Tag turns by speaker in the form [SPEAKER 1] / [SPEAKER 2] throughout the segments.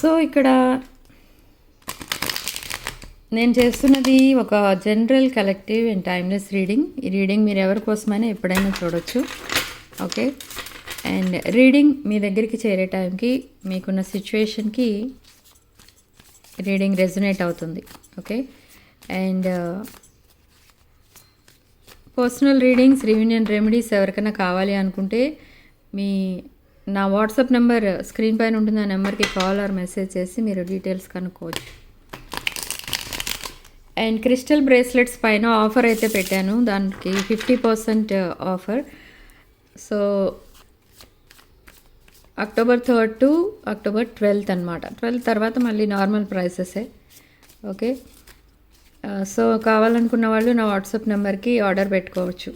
[SPEAKER 1] So ఇక్కడ నేను చేస్తున్నది ఒక general collective and timeless reading ఈ రీడింగ్ మీరు ఎవరి కోసమైనా ఎప్పుడైనా చూడొచ్చు. ఓకే అండ్ రీడింగ్ మీ దగ్గరికి చేరే టైంకి మీకున్న సిచ్యువేషన్కి రీడింగ్ రెజొనేట్ అవుతుంది. Okay and personal readings reunion remedies ఎవరికైనా కావాలి అనుకుంటే మీ నా వాట్సాప్ నెంబర్ స్క్రీన్ పైన ఉంటుంది ఆ నెంబర్కి కాల్ ఆర్ మెసేజ్ చేసి మీరు డీటెయిల్స్ కనుక్కోవచ్చు. అండ్ క్రిస్టల్ బ్రేస్లెట్స్ పైన ఆఫర్ అయితే పెట్టాను. దానికి fifty percent offer. So October third to October twelfth అనమాట ట్వెల్త్ తర్వాత మళ్ళీ నార్మల్ ప్రైసెసే. ఓకే? సో కావాలనుకున్న వాళ్ళు నా వాట్సాప్ నెంబర్కి ఆర్డర్ పెట్టుకోవచ్చు.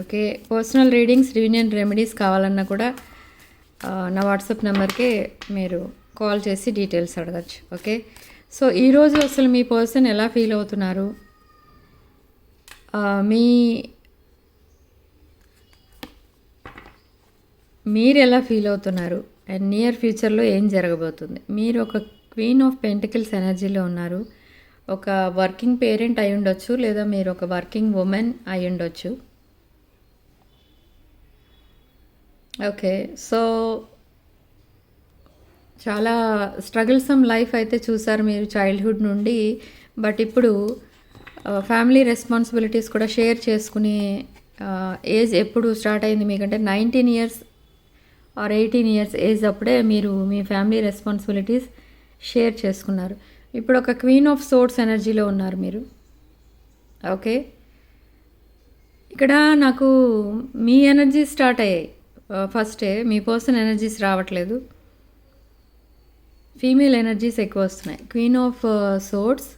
[SPEAKER 1] Okay? Personal readings reunion remedies కావాలన్నా కూడా నా వాట్సాప్ నెంబర్కి మీరు కాల్ చేసి డీటెయిల్స్ అడగచ్చు ఓకే? సో ఈరోజు అసలు మీ పర్సన్ ఎలా ఫీల్ అవుతున్నారు? మీ మీరు ఎలా ఫీల్ అవుతున్నారు? అండ్ నియర్ ఫ్యూచర్లో ఏం జరగబోతుంది? మీరు ఒక క్వీన్ ఆఫ్ పెంటికల్స్ ఎనర్జీలో ఉన్నారు. ఒక వర్కింగ్ పేరెంట్ అయి ఉండొచ్చు లేదా మీరు ఒక వర్కింగ్ ఉమెన్ అయి ఉండొచ్చు ఓకే. సో చాలా స్ట్రగుల్సమ్ లైఫ్ అయితే చూసారు మీరు చైల్డ్హుడ్ నుండి. బట్ ఇప్పుడు ఫ్యామిలీ రెస్పాన్సిబిలిటీస్ కూడా షేర్ చేసుకునే ఏజ్ ఎప్పుడు స్టార్ట్ అయింది మీకంటే? Nineteen years or eighteen years age అప్పుడే మీరు మీ ఫ్యామిలీ రెస్పాన్సిబిలిటీస్ షేర్ చేసుకున్నారు. ఇప్పుడు ఒక క్వీన్ ఆఫ్ సోర్ట్స్ ఎనర్జీలో ఉన్నారు మీరు. ఓకే. ఇక్కడ నాకు మీ ఎనర్జీ స్టార్ట్ అయ్యాయి. Uh, ఫస్టే మీ పర్సన్ ఎనర్జీస్ రావట్లేదు. ఫీమేల్ ఎనర్జీస్ ఎక్కువ వస్తున్నాయి. Queen of swords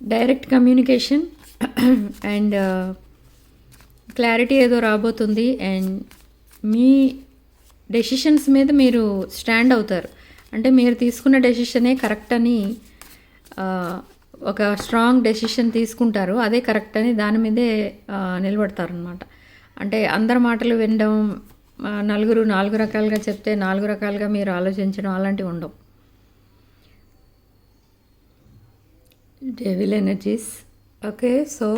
[SPEAKER 1] direct communication and clarity ఏదో రాబోతుంది అండ్ మీ డెసిషన్స్ మీద మీరు స్టాండ్ అవుతారు. అంటే మీరు తీసుకున్న డెసిషనే కరెక్ట్ అని uh, ఒక స్ట్రాంగ్ డెసిషన్ తీసుకుంటారు. అదే కరెక్ట్ అని దాని మీదే uh, నిలబడతారు అనమాట అంటే అందరి మాటలు వినడం నలుగురు నాలుగు రకాలుగా చెప్తే నాలుగు రకాలుగా మీరు ఆలోచించడం అలాంటివి ఉండవు. డెవిల్ ఎనర్జీస్ ఓకే సో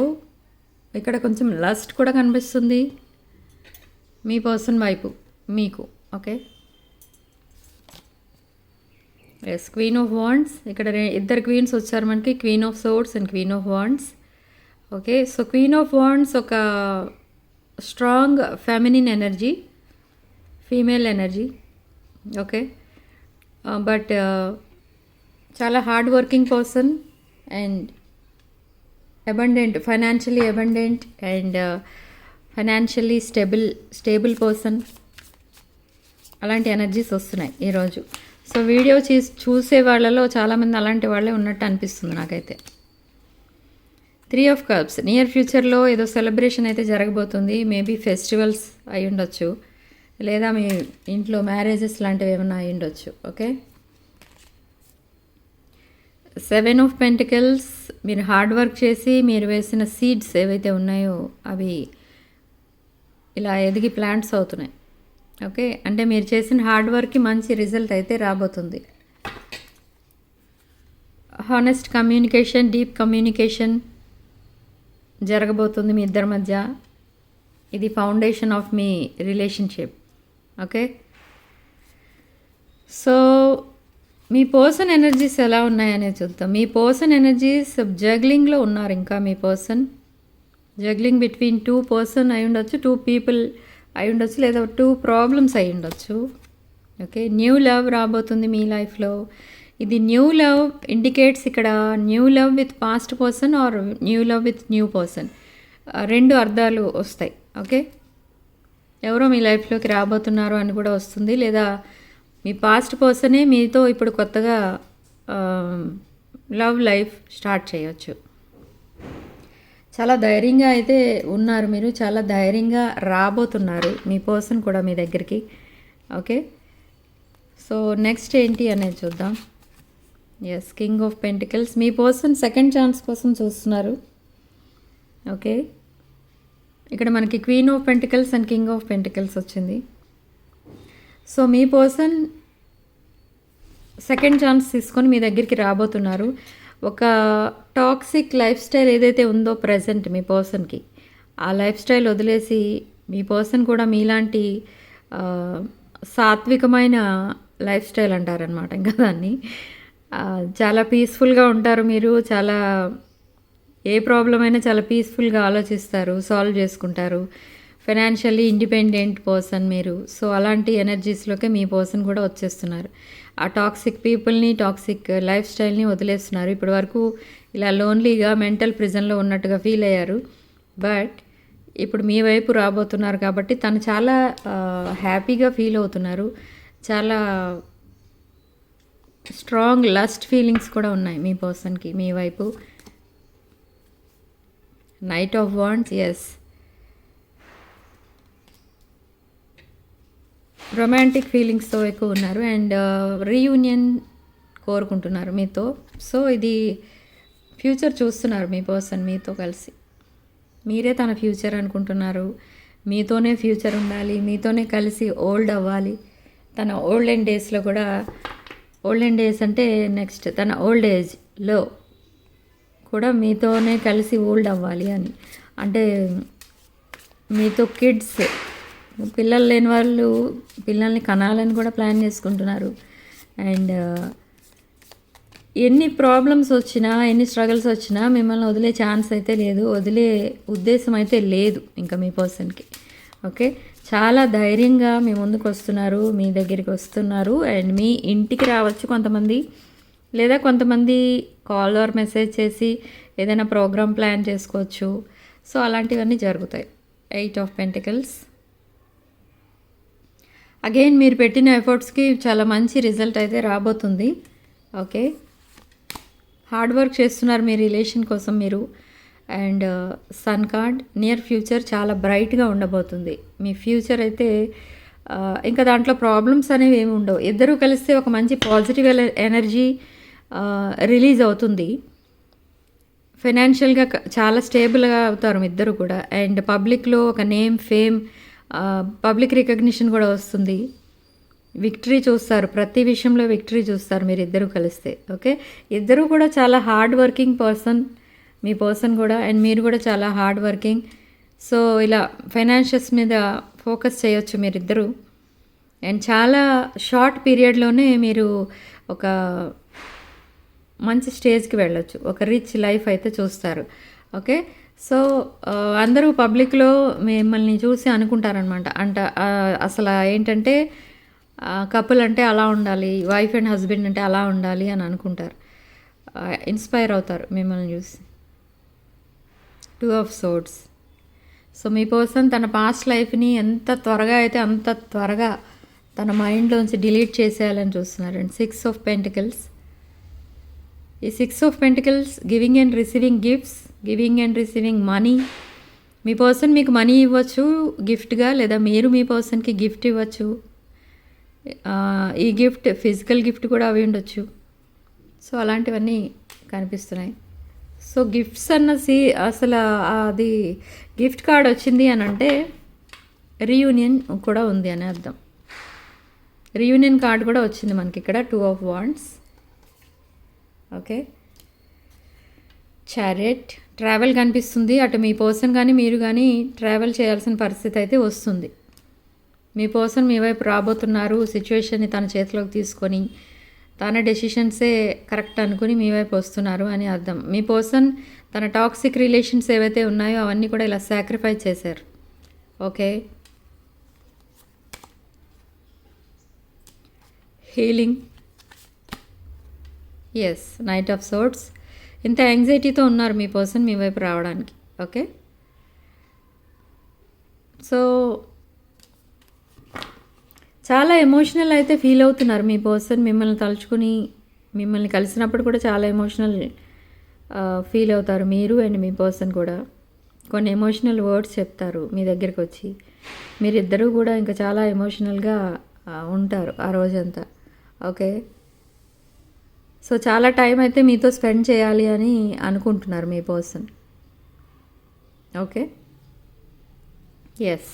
[SPEAKER 1] ఇక్కడ కొంచెం లస్ట్ కూడా కనిపిస్తుంది. మీ పర్సన్ వైపు మీకు okay yes queen of wands ఇక్కడ ఇద్దరు క్వీన్స్ వచ్చారు మనకి queen of swords and queen of wands okay so queen of wands ఒక strong feminine energy female energy okay but చాలా hard working person and abundant financially abundant and financially stable stable person అలాంటి energies వస్తున్నాయి ఈరోజు. So video చూ చూసే వాళ్ళలో చాలామంది అలాంటి వాళ్ళే ఉన్నట్టు అనిపిస్తుంది నాకైతే. త్రీ ఆఫ్ కప్స్ నియర్ ఫ్యూచర్లో ఏదో సెలబ్రేషన్ అయితే జరగబోతుంది. మేబీ ఫెస్టివల్స్ అయి ఉండొచ్చు. లేదా మీ ఇంట్లో మ్యారేజెస్ లాంటివి ఏమైనా అయి ఉండొచ్చు. ఓకే సెవెన్ ఆఫ్ పెంటికల్స్ మీరు హార్డ్ వర్క్ చేసి మీరు వేసిన సీడ్స్ ఏవైతే ఉన్నాయో అవి ఇలా ఎదిగి ప్లాంట్స్ అవుతున్నాయి. ఓకే అంటే మీరు చేసిన హార్డ్ వర్క్కి మంచి రిజల్ట్ అయితే రాబోతుంది. హానెస్ట్ కమ్యూనికేషన్ డీప్ కమ్యూనికేషన్ జరగబోతుంది మీ ఇద్దరి మధ్య. ఇది ఫౌండేషన్ ఆఫ్ మీ రిలేషన్షిప్. ఓకే? సో మీ పర్సన్ ఎనర్జీస్ ఎలా ఉన్నాయనే చూద్దాం. మీ పర్సన్ ఎనర్జీస్ జగ్లింగ్లో ఉన్నారు ఇంకా మీ person. Juggling between two person అయి ఉండొచ్చు టూ పీపుల్ అయి ఉండొచ్చు లేదా టూ ప్రాబ్లమ్స్ అయి ఉండొచ్చు. ఓకే? న్యూ లవ్ రాబోతుంది మీ లైఫ్లో. ఇది న్యూ లవ్ ఇండికేట్స్ ఇక్కడ new love with past person or new love with new person రెండు అర్థాలు వస్తాయి. ఓకే ఎవరో మీ లైఫ్లోకి రాబోతున్నారు అని కూడా వస్తుంది. లేదా మీ పాస్ట్ పర్సనే మీతో ఇప్పుడు కొత్తగా లవ్ లైఫ్ స్టార్ట్ చేయొచ్చు. చాలా ధైర్యంగా అయితే ఉన్నారు మీరు. చాలా ధైర్యంగా రాబోతున్నారు మీ పర్సన్ కూడా మీ దగ్గరికి. ఓకే సో నెక్స్ట్ ఏంటి అనేది చూద్దాం. ఎస్ కింగ్ ఆఫ్ పెంటికల్స్ మీ పర్సన్ సెకండ్ ఛాన్స్ కోసం చూస్తున్నారు. ఓకే ఇక్కడ మనకి queen of pentacles and king of pentacles వచ్చింది. సో మీ పర్సన్ సెకండ్ ఛాన్స్ తీసుకొని మీ దగ్గరికి రాబోతున్నారు. ఒక టాక్సిక్ లైఫ్ స్టైల్ ఏదైతే ఉందో ప్రజెంట్ మీ పర్సన్కి ఆ లైఫ్ స్టైల్ వదిలేసి మీ పర్సన్ కూడా మీలాంటి సాత్వికమైన లైఫ్ స్టైల్ అంటారనమాట ఇంకా దాన్ని. చాలా పీస్ఫుల్గా ఉంటారు మీరు చాలా ఏ ప్రాబ్లం అయినా చాలా పీస్ఫుల్గా ఆలోచిస్తారు సాల్వ్ చేసుకుంటారు. ఫైనాన్షియల్లీ ఇండిపెండెంట్ పర్సన్ మీరు. సో అలాంటి ఎనర్జీస్లోకి మీ పర్సన్ కూడా వచ్చేస్తున్నారు. ఆ టాక్సిక్ పీపుల్ని టాక్సిక్ లైఫ్ స్టైల్ని వదిలేస్తున్నారు. ఇప్పటి వరకు ఇలా లోన్లీగా మెంటల్ ప్రిజన్లో ఉన్నట్టుగా ఫీల్ అయ్యారు. బట్ ఇప్పుడు మీ వైపు రాబోతున్నారు కాబట్టి తను చాలా హ్యాపీగా ఫీల్ అవుతున్నారు. చాలా స్ట్రాంగ్ లస్ట్ ఫీలింగ్స్ కూడా ఉన్నాయి మీ పర్సన్కి మీ వైపు. Knight of wands yes romantic ఫీలింగ్స్తో ఎక్కువ ఉన్నారు అండ్ రీయూనియన్ uh, కోరుకుంటున్నారు మీతో. సో ఇది ఫ్యూచర్ చూస్తున్నారు మీ పర్సన్ మీతో కలిసి. మీరే తన ఫ్యూచర్ అనుకుంటున్నారు. మీతోనే ఫ్యూచర్ ఉండాలి మీతోనే కలిసి ఓల్డ్ అవ్వాలి. తన ఓల్డెన్ డేస్లో కూడా ఓల్డెన్ ఏజ్ అంటే నెక్స్ట్ తన ఓల్డ్ ఏజ్లో కూడా మీతోనే కలిసి ఓల్డ్ అవ్వాలి అని. అంటే మీతో కిడ్స్ పిల్లలు లేని వాళ్ళు పిల్లల్ని కనాలని కూడా ప్లాన్ చేసుకుంటున్నారు. అండ్ uh, ఎన్ని ప్రాబ్లమ్స్ వచ్చినా ఎన్ని స్ట్రగుల్స్ వచ్చినా మిమ్మల్ని వదిలే ఛాన్స్ అయితే లేదు వదిలే ఉద్దేశం అయితే లేదు ఇంకా మీ పర్సన్కి ఓకే చాలా ధైర్యంగా మీ ముందుకు వస్తున్నారు మీ దగ్గరికి వస్తున్నారు అండ్ మీ ఇంటికి రావచ్చు కొంతమంది. లేదా కొంతమంది కాల్ ఆర్ మెసేజ్ చేసి ఏదైనా ప్రోగ్రామ్ ప్లాన్ చేసుకోవచ్చు. సో అలాంటివన్నీ జరుగుతాయి. ఎయిట్ ఆఫ్ పెంటికల్స్ అగైన్ మీరు పెట్టిన ఎఫర్ట్స్కి చాలా మంచి రిజల్ట్ అయితే రాబోతుంది. ఓకే హార్డ్ వర్క్ చేస్తున్నారు మీ రిలేషన్ కోసం మీరు. And sun card near future చాలా బ్రైట్గా ఉండబోతుంది. మీ ఫ్యూచర్ అయితే uh, ఇంకా దాంట్లో ప్రాబ్లమ్స్ అనేవి ఏమి ఉండవు. ఇద్దరూ కలిస్తే ఒక మంచి పాజిటివ్ ఎనర్జీ రిలీజ్ అవుతుంది. ఫైనాన్షియల్గా చాలా స్టేబుల్గా అవుతారు మీ ఇద్దరు కూడా. అండ్ పబ్లిక్లో ఒక నేమ్ ఫేమ్ పబ్లిక్ రికగ్నిషన్ కూడా వస్తుంది. విక్టరీ చూస్తారు. ప్రతి విషయంలో విక్టరీ చూస్తారు మీరు ఇద్దరు కలిస్తే. ఓకే ఇద్దరు కూడా చాలా హార్డ్ వర్కింగ్ పర్సన్ మీ పర్సన్ కూడా అండ్ మీరు కూడా చాలా హార్డ్ వర్కింగ్. సో ఇలా ఫైనాన్షియల్స్ మీద ఫోకస్ చేయొచ్చు మీరిద్దరూ. అండ్ చాలా షార్ట్ పీరియడ్లోనే మీరు ఒక మంచి స్టేజ్కి వెళ్ళొచ్చు. ఒక రిచ్ లైఫ్ అయితే చూస్తారు. ఓకే? సో అందరూ పబ్లిక్లో మిమ్మల్ని చూసి అనుకుంటారనమాట అంట అసలు ఏంటంటే కపుల్ అంటే అలా ఉండాలి వైఫ్ అండ్ హస్బెండ్ అంటే అలా ఉండాలి అని అనుకుంటారు. ఇన్స్పైర్ అవుతారు మిమ్మల్ని చూసి. టూ ఆఫ్ సోడ్స్ సో మీ పర్సన్ తన పాస్ట్ లైఫ్ని ఎంత త్వరగా అయితే అంత త్వరగా తన మైండ్లోంచి డిలీట్ చేసేయాలని చూస్తున్నారండి సిక్స్ ఆఫ్ పెంటికల్స్ ఈ six of pentacles giving and receiving gifts giving and receiving money me person మీకు మనీ ఇవ్వచ్చు గిఫ్ట్గా లేదా మీరు మీ పర్సన్కి గిఫ్ట్ ఇవ్వచ్చు. ఈ గిఫ్ట్ ఫిజికల్ గిఫ్ట్ కూడా అవి ఉండొచ్చు. సో అలాంటివన్నీ కనిపిస్తున్నాయి. సో గిఫ్ట్స్ అన్న సి అసలు అది గిఫ్ట్ కార్డ్ వచ్చింది అని అంటే రీయూనియన్ కూడా ఉంది అని అర్థం. రీయూనియన్ కార్డ్ కూడా వచ్చింది మనకి ఇక్కడ two of wands okay. Chariot travel కనిపిస్తుంది. అటు మీ పర్సన్ కానీ మీరు కానీ ట్రావెల్ చేయాల్సిన పరిస్థితి అయితే వస్తుంది. మీ పర్సన్ మీ వైపు రాబోతున్నారు సిచ్యువేషన్ని తన చేతిలోకి తీసుకొని తన డెసిషన్సే కరెక్ట్ అనుకుని మీ వైపు వస్తున్నారు అని అర్థం. మీ పర్సన్ తన టాక్సిక్ రిలేషన్స్ ఏవైతే ఉన్నాయో అవన్నీ కూడా ఇలా సాక్రిఫై చేశారు. Okay? Healing yes knight of swords ఇంత యాంగ్జైటీతో ఉన్నారు మీ పర్సన్ మీ వైపు రావడానికి. ఓకే? సో చాలా ఎమోషనల్ అయితే ఫీల్ అవుతున్నారు మీ పర్సన్ మిమ్మల్ని తలుచుకుని మిమ్మల్ని కలిసినప్పుడు కూడా చాలా ఎమోషనల్ ఫీల్ అవుతారు మీరు అండ్ మీ పర్సన్ కూడా. కొన్ని ఎమోషనల్ వర్డ్స్ చెప్తారు మీ దగ్గరికి వచ్చి. మీరిద్దరూ కూడా ఇంకా చాలా ఎమోషనల్గా ఉంటారు ఆ రోజంతా. ఓకే? సో చాలా టైం అయితే మీతో స్పెండ్ చేయాలి అని అనుకుంటున్నారు మీ person okay? Yes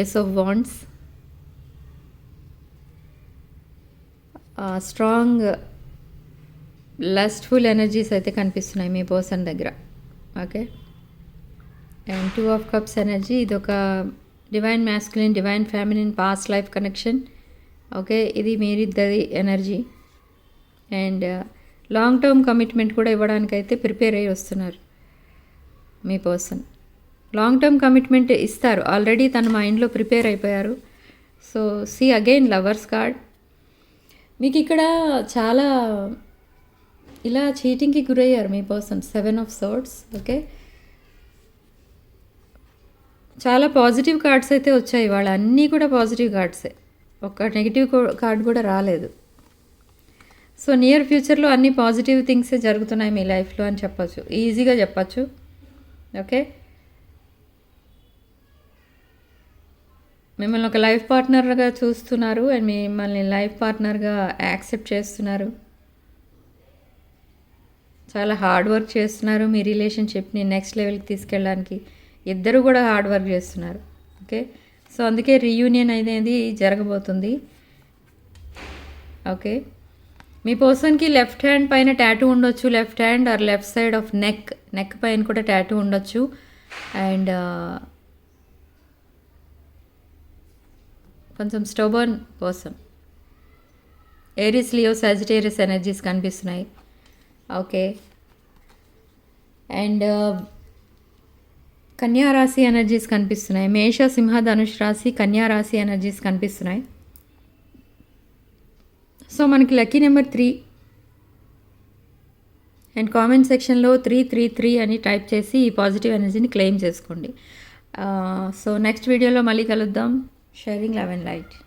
[SPEAKER 1] ace of wands strong lustful energies అయితే కనిపిస్తున్నాయి మీ పర్సన్ దగ్గర. Okay and two of cups energy ఇది ఒక divine masculine divine feminine past life connection okay ఇది మీరిద్దరి energy and long term commitment కూడా ఇవ్వడానికైతే ప్రిపేర్ అయ్యి వస్తున్నారు మీ పర్సన్ లాంగ్ టర్మ్ కమిట్మెంట్ ఇస్తారు. ఆల్రెడీ తన మైండ్లో ప్రిపేర్ అయిపోయారు. So see again lovers card మీకు ఇక్కడ చాలా ఇలా చీటింగ్కి గురయ్యారు మీ person seven of swords okay చాలా పాజిటివ్ కార్డ్స్ అయితే వచ్చాయి వాళ్ళ అన్నీ కూడా పాజిటివ్ కార్డ్సే ఒక నెగిటివ్ కార్డ్ కూడా రాలేదు. సో నియర్ ఫ్యూచర్లో అన్ని పాజిటివ్ థింగ్సే జరుగుతున్నాయి మీ లైఫ్లో అని చెప్పచ్చు. ఈజీగా చెప్పచ్చు ఓకే మిమ్మల్ని ఒక లైఫ్ పార్ట్నర్గా చూస్తున్నారు అండ్ మిమ్మల్ని లైఫ్ పార్ట్నర్గా యాక్సెప్ట్ చేస్తున్నారు. చాలా హార్డ్ వర్క్ చేస్తున్నారు మీ రిలేషన్షిప్ని నెక్స్ట్ లెవెల్కి తీసుకెళ్ళడానికి. ఇద్దరు కూడా హార్డ్ వర్క్ చేస్తున్నారు. ఓకే? సో అందుకే రీయూనియన్ అనేది జరగబోతుంది. ఓకే? మీ పర్సన్కి లెఫ్ట్ హ్యాండ్ పైన ట్యాటూ ఉండొచ్చు left hand or left side of neck. Neck పైన కూడా ట్యాటూ ఉండొచ్చు. అండ్ కొంచెం stubborn person Aries Leo Sagittarius energies కనిపిస్తున్నాయి. ఓకే. అండ్ uh, కన్యా రాశి ఎనర్జీస్ కనిపిస్తున్నాయి. మేష సింహ ధనుష్ రాశి కన్యారాశి ఎనర్జీస్ కనిపిస్తున్నాయి. సో మనకి lucky number three and comment సెక్షన్లో త్రీ త్రీ త్రీ అని టైప్ చేసి ఈ పాజిటివ్ ఎనర్జీని క్లెయిమ్ చేసుకోండి. Uh, సో నెక్స్ట్ వీడియోలో మళ్ళీ కలుద్దాం. sharing love and light.